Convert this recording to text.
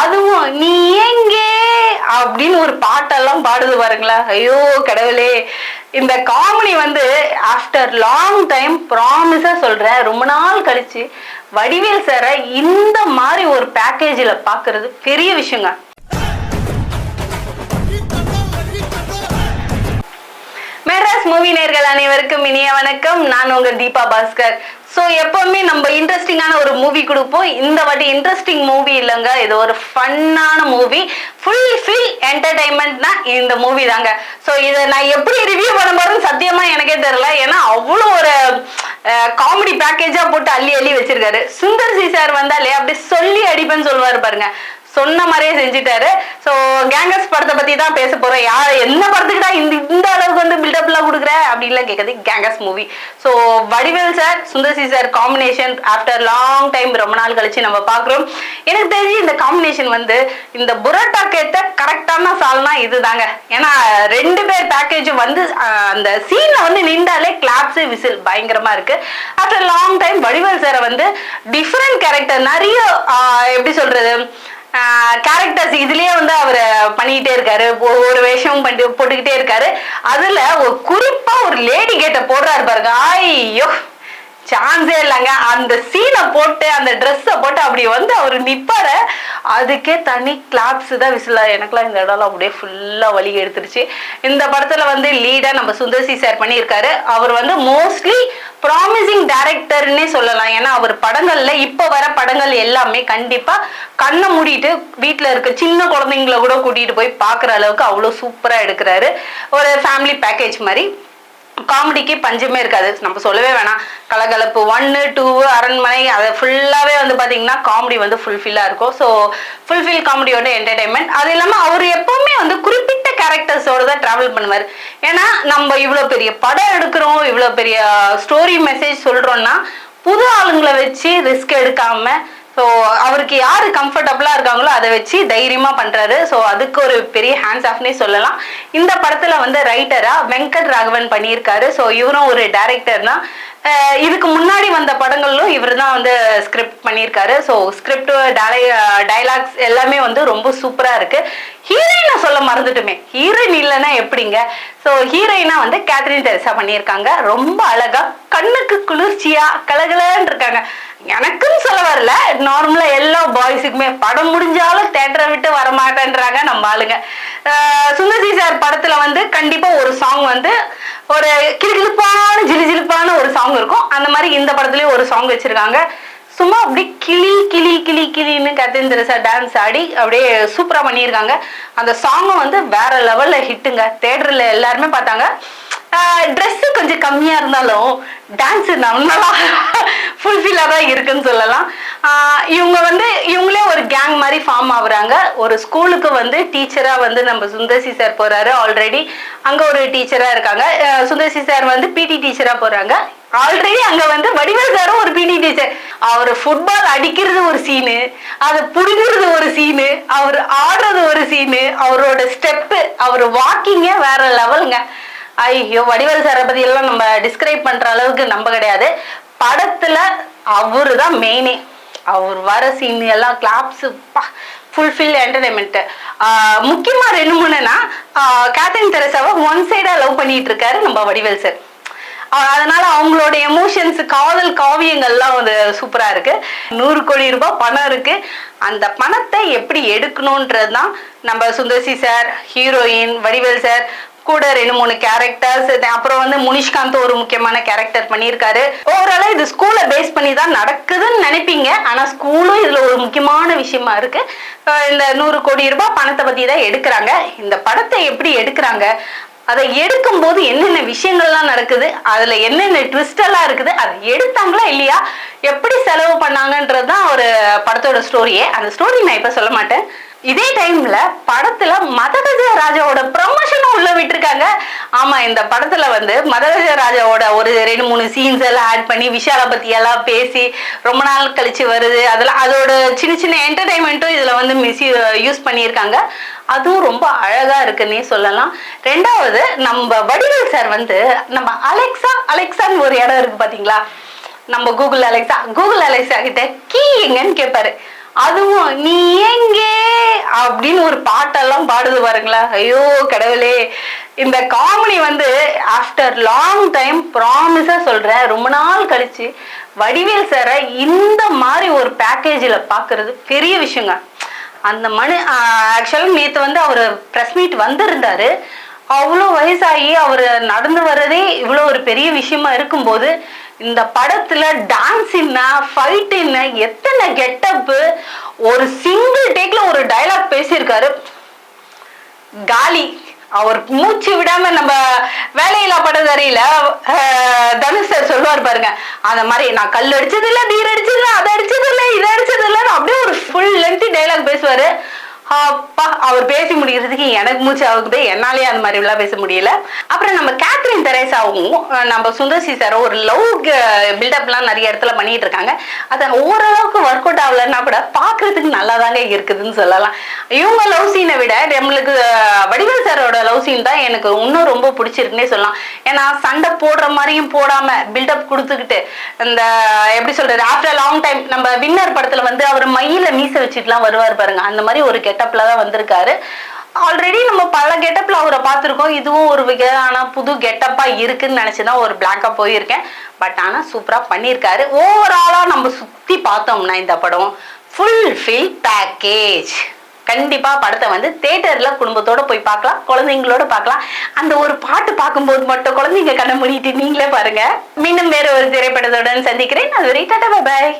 அதுவும் நீ எங்கே? அப்படின்னு ஒரு பாட்டெல்லாம் பாடுது பாருங்களா ஐயோ கடவுளே. இந்த காமெடி வந்து ஆஃப்டர் லாங் டைம் ப்ராமிஸா சொல்றேன். ரொம்ப நாள் கழிச்சு வடிவேல் சாரை இந்த மாதிரி ஒரு பேக்கேஜில் பார்க்கறது பெரிய விஷயங்க. மூவி நேர்கள் அனைவருக்கும் இனிய வணக்கம். நான் உங்க தீபா பாஸ்கர். ஸோ எப்பவுமே நம்ம இன்ட்ரெஸ்டிங்கான ஒரு மூவி கொடுப்போம். இந்த வாட்டி இன்ட்ரெஸ்டிங் மூவி இல்லைங்க. இது ஒரு ஃபன்னான மூவி ஃபுல் ஃபில் என்டர்டைன்மெண்ட்னா இந்த மூவி தாங்க. ஸோ இதை நான் எப்படி ரிவ்யூ பண்ண போறேன்னு சத்தியமா எனக்கே தெரியல. ஏன்னா அவ்வளோ ஒரு காமெடி பேக்கேஜா போட்டு அள்ளி அள்ளி வச்சிருக்காரு. சுந்தர் சி சார் வந்தாலே அப்படி சொல்லி அடிப்பேன்னு சொல்லுவாரு பாருங்க. சொன்ன மாதிரியே செஞ்சுட்டாரு. ஸோ கேங்கஸ் படத்தை பத்தி தான் பேச போறோம். யார் என்ன படத்துக்குடா இந்த இந்த அளவுக்கு வந்து பில்டப்லாம் கொடுக்குற அப்படின்லாம் Gangers movie so Vadivel sir Sundar C sir combination after long time ரொம்ப நாள் கழிச்சு நம்ம பார்க்குறோம். எனக்கு தெரிஞ்சு இந்த காம்பினேஷன் வந்து இந்த புரோட்டா கேட்ட கரெக்டான சால்னா இதுதாங்க. ஏன்னா ரெண்டு பேர் பேக்கேஜும் வந்து அந்த சீனில் வந்து நின்றாலே கிளாப்ஸ் விசில் பயங்கரமாக இருக்கு. ஆஃப்டர் லாங் டைம் வடிவேல் சாரை வந்து டிஃப்ரெண்ட் கேரக்டர் நிறைய எப்படி சொல்றது கேரக்டர்ஸ் இதுலயே வந்து அவர் பண்ணிக்கிட்டே இருக்காரு. ஒரு வேஷமும் பண்ணி போட்டுக்கிட்டே இருக்காரு. அதுல ஒரு குறிப்பா ஒரு லேடி கேட்ட போடுறாரு பாருங்க. ஐயோ! சான்ஸே இல்லைங்க. அந்த சீனை போட்டு அந்த ட்ரெஸ்ஸை போட்டு அப்படி வந்து அவர் நிப்பாரு. அதுக்கே தனி கிளாப்ஸ் தான் விசில எனக்குலாம் இந்த இடம்லாம் அப்படியே ஃபுல்லாக வலி எடுத்துருச்சு இந்த படத்தில் வந்து லீடாக நம்ம சுந்தர்சி சார் பண்ணியிருக்காரு. அவர் வந்து மோஸ்ட்லி ப்ராமிசிங் டைரக்டர்னே சொல்லலாம். ஏன்னா அவர் படங்களில் இப்போ வர படங்கள் எல்லாமே கண்டிப்பாக கண்ணை மூடிட்டு வீட்டில் இருக்க சின்ன குழந்தைங்கள கூட கூட்டிகிட்டு போய் பார்க்குற அளவுக்கு அவ்வளோ சூப்பராக எடுக்கிறாரு. ஒரு ஃபேமிலி பேக்கேஜ் மாதிரி. காமெடிக்கு பஞ்சமே இருக்காது. நம்ம சொல்லவே வேணாம். கலகலப்பு ஒன்னு டூ அரண்மனை அதை ஃபுல்லாகவே வந்து பார்த்தீங்கன்னா காமெடி வந்து ஃபுல்ஃபில்லாக இருக்கும். ஸோ ஃபுல்ஃபில் காமெடியோட என்டர்டைன்மெண்ட் அது இல்லாமல் அவர் எப்பவுமே வந்து குறிப்பிட்ட கேரக்டர்ஸோட தான் ட்ராவல் பண்ணுவார். ஏன்னா நம்ம இவ்வளோ பெரிய படம் எடுக்கிறோம் இவ்வளோ பெரிய ஸ்டோரி மெசேஜ் சொல்கிறோன்னா புது ஆளுங்களை வச்சு ரிஸ்க் எடுக்காம ஸோ அவருக்கு யார் கம்ஃபர்டபுளாக இருக்காங்களோ அதை வச்சு தைரியமாக பண்ணுறாரு ஸோ அதுக்கு ஒரு பெரிய ஹேண்ட்ஸ் ஆஃப்னே சொல்லலாம். இந்த படத்தில் வந்து ரைட்டராக வெங்கட் ராகவன் பண்ணியிருக்காரு. ஸோ இவரும் ஒரு டேரக்டர்னா இதுக்கு முன்னாடி வந்த படங்களிலும் இவர் தான் வந்து ஸ்கிரிப்ட் பண்ணியிருக்காரு. ஸோ ஸ்கிரிப்ட் டை டைலாக்ஸ் எல்லாமே வந்து ரொம்ப சூப்பராக இருக்கு. ஹீரோயினை சொல்ல மறந்துட்டுமே. ஹீரோயின் இல்லைன்னா எப்படிங்க? ஸோ ஹீரோயினா வந்து கேத்ரின் தெரிசா பண்ணியிருக்காங்க. ரொம்ப அழகாக கண்ணுக்கு குளிர்ச்சியாக கலகலன்னு இருக்காங்க. எனக்குன்னு சொல்ல வரல. நார்மலா எல்லா பாய்ஸுக்குமே படம் முடிஞ்சாலும் தேட்டரை விட்டு வர மாட்டேன்றாங்க நம்ம ஆளுங்க. சுந்தர்ஜி சார் படத்துல வந்து கண்டிப்பா ஒரு சாங் வந்து ஒரு கிளுகிளுப்பான ஜிலிஜிலிப்பான ஒரு சாங் இருக்கும். அந்த மாதிரி இந்த படத்துலயும் ஒரு சாங் வச்சிருக்காங்க. சும்மா அப்படியே கிளி கிளி கிளி கிளின்னு கத்தேந்திர சார் டான்ஸ் ஆடி அப்படியே சூப்பரா பண்ணியிருக்காங்க. அந்த சாங்கும் வந்து வேற லெவல்ல ஹிட்டுங்க தேட்டர்ல எல்லாருமே பார்த்தாங்க. ட்ரெஸ் கொஞ்சம் கம்மியா இருந்தாலும் டான்ஸ் நல்லா ஃபுல்ஃபில்லாக தான் இருக்குன்னு சொல்லலாம். இவங்க வந்து இவங்களே ஒரு கேங் மாதிரி ஃபார்ம் ஆகுறாங்க. ஒரு ஸ்கூலுக்கு வந்து டீச்சரா வந்து நம்ம சுந்தர்சி சார் போறாரு. ஆல்ரெடி அங்க ஒரு டீச்சரா இருக்காங்க. சுந்தர்சி சார் வந்து பிடி டீச்சரா போறாங்க. ஆல்ரெடி அங்க வந்து வடிவேல் சாரும் ஒரு பிடி டீச்சர் அவர் ஃபுட்பால் அடிக்கிறது ஒரு சீனு அதை புடுங்கிறது ஒரு சீனு அவர் ஆடுறது ஒரு சீனு அவரோட ஸ்டெப்பு அவர் வாக்கிங்கே வேற லெவலுங்க ஐயோ வடிவேல் சாரை பத்தி எல்லாம் நம்ம டிஸ்கிரைப் பண்ற அளவுக்கு நம்ம கிடையாது. படத்துல அவரு தான் மெயினே அவர் வர சீன் எல்லாம் கிளாப்ஸ் ஃபுல்ஃபில் என்டர்டைன்மெண்ட் முக்கியமா ரெண்டு மூணுனா கேத்தரின் தெரசாவை ஒன் சைடா லவ் பண்ணிட்டு இருக்காரு நம்ம வடிவேல் சார் அதனால அவங்களோட எமோஷன்ஸ் காதல் காவியங்கள்லாம் வந்து சூப்பரா இருக்கு. நூறு கோடி ரூபாய் பணம் இருக்கு. அந்த பணத்தை எப்படி எடுக்கணுன்றது தான் நம்ம Sundar C sir heroine Vadivel sir கூட ரெண்டு மூணு கேரக்டர்ஸ் அப்புறம் வந்து முனிஷ்காந்த் ஒரு முக்கியமான கேரக்டர் பண்ணியிருக்காரு. ஓவராலாக இது ஸ்கூலை பேஸ் பண்ணி தான் நடக்குதுன்னு நினைப்பீங்க. ஆனா ஸ்கூலும் இதுல ஒரு முக்கியமான விஷயமா இருக்கு. இந்த நூறு கோடி ரூபாய் பணத்தை பத்தி தான் எடுக்கிறாங்க. இந்த படத்தை எப்படி எடுக்கிறாங்க? அதை எடுக்கும்போது என்னென்ன விஷயங்கள்லாம் நடக்குது? அதுல என்னென்ன ட்விஸ்டெல்லாம் இருக்குது? அதை எடுத்தாங்களா இல்லையா? எப்படி செலவு பண்ணாங்கன்றது தான் ஒரு படத்தோட ஸ்டோரியே அந்த ஸ்டோரி நான் இப்போ சொல்ல மாட்டேன். இதே டைம்ல படத்துல மதகஜ ராஜாவோட ப்ரமோஷனும் உள்ள விட்டுருக்காங்க. ஆமா இந்த படத்துல வந்து மதகஜ ராஜாவோட ஒரு ரெண்டு மூணு சீன்ஸ் எல்லாம் ஆட் பண்ணி விஷால பத்தி எல்லாம் பேசி ரொம்ப நாள் கழிச்சு வருது. அதெல்லாம் அதோட சின்ன சின்ன என்டர்டைன்மெண்ட்டும் இதுல வந்து மிஸ் யூஸ் பண்ணியிருக்காங்க. அதுவும் ரொம்ப அழகா இருக்குன்னே சொல்லலாம். ரெண்டாவது நம்ம வடிவேல் சார் வந்து நம்ம அலெக்சா அலெக்சான்னு ஒரு இடம் இருக்கு பாத்தீங்களா? நம்ம கூகுள் அலெக்சா கூகுள் அலெக்சா கிட்ட கீ எங்கன்னு கேட்பாரு அதுவும் நீ எங்கே? அப்படின்னு ஒரு பாட்டெல்லாம் பாடுது பாருங்களேன். ஐயோ கடவுளே. இந்த காமெடி வந்து ஆஃப்டர் லாங் டைம் ப்ராமிஸா சொல்றேன். ரொம்ப நாள் கழிச்சு வடிவேல் சாரை இந்த மாதிரி ஒரு பேக்கேஜில் பார்க்கிறது பெரிய விஷயங்க. அந்த மனு ஆக்சுவலாக நேற்று வந்து அவர் ப்ரெஸ் மீட் வந்திருந்தாரு. அவ்வளோ வயசாகி அவர் நடந்து வர்றதே இவ்வளோ ஒரு பெரிய விஷயமா இருக்கும்போது இந்த படத்துல டான்ஸ் என்ன ஃபைட் என்ன எத்தனை கெட்டப்பு ஒரு சிங்கிள் டேக்ல ஒரு டயலாக் பேசியிருக்காரு. காலி அவர் மூச்சு விடாம நம்ம வேலையில்லா படத்தறியில தனுஷ் சார் சொல்லுவார் பாருங்க அந்த மாதிரி நான் கல் அடிச்சது இல்ல நீர் அடிச்சது இல்ல அதை அடிச்சது இல்ல இதை அடிச்சது இல்ல அப்படியே ஒரு ஃபுல் லென்த்தி டைலாக் பேசுவாரு. அப்பா அவர் பேசி முடிகிறதுக்கு எனக்கு மூச்சு ஆகுது. என்னாலே அந்த மாதிரி எல்லாம் பேச முடியல. அப்புறம் நம்ம கேத்ரின் தெரேசாவும் நம்ம சுந்தர்சி சாரும் ஒரு லவ் பில்டப்லாம் நிறைய இடத்துல பண்ணிட்டு இருக்காங்க. அது ஓரளவுக்கு ஒர்க் அவுட் ஆகலன்னா கூட பார்க்கறதுக்கு நல்லா தாங்க இருக்குதுன்னு சொல்லலாம். இவங்க லவ் சீனை விட நம்மளுக்கு வடிவேல் சாரோட லவ் சீன் தான் எனக்கு இன்னும் ரொம்ப பிடிச்சிருக்குன்னே சொல்லலாம். ஏன்னா சண்டை போடுற மாதிரியும் போடாம பில்டப் கொடுத்துக்கிட்டு இந்த எப்படி சொல்றது ஆஃப்டர் லாங் டைம் நம்ம வின்னர் படத்துல வந்து அவர் மயில மீச வச்சுட்டுலாம் வருவார் பாருங்க. அந்த மாதிரி ஒரு கெட்டப்ல தான் வந்திருக்காரு. ஆல்ரெடி நம்ம பல கெட்டப்ல அவரை பார்த்துருக்கோம். இதுவும் ஒரு விதமான புது கெட்டப்பா இருக்குன்னு நினைச்சுதான் ஒரு பிளாக்கா போயிருக்கேன். பட் ஆனா சூப்பரா பண்ணியிருக்காரு ஓவராலா நம்ம சுத்தி பார்த்தோம்னா இந்த படம் ஃபுல் ஃபில் பேக்கேஜ் கண்டிப்பா படத்தை வந்து தேட்டர்ல குடும்பத்தோட போய் பார்க்கலாம். குழந்தைங்களோட பார்க்கலாம். அந்த ஒரு பாட்டு பார்க்கும்போது மட்டும் குழந்தைங்க கண்ணை மூடிட்டு நீங்களே பாருங்க. மீண்டும் வேற ஒரு திரைப்படத்துடன் சந்திக்கிறேன். அது வரை டாடா பாய்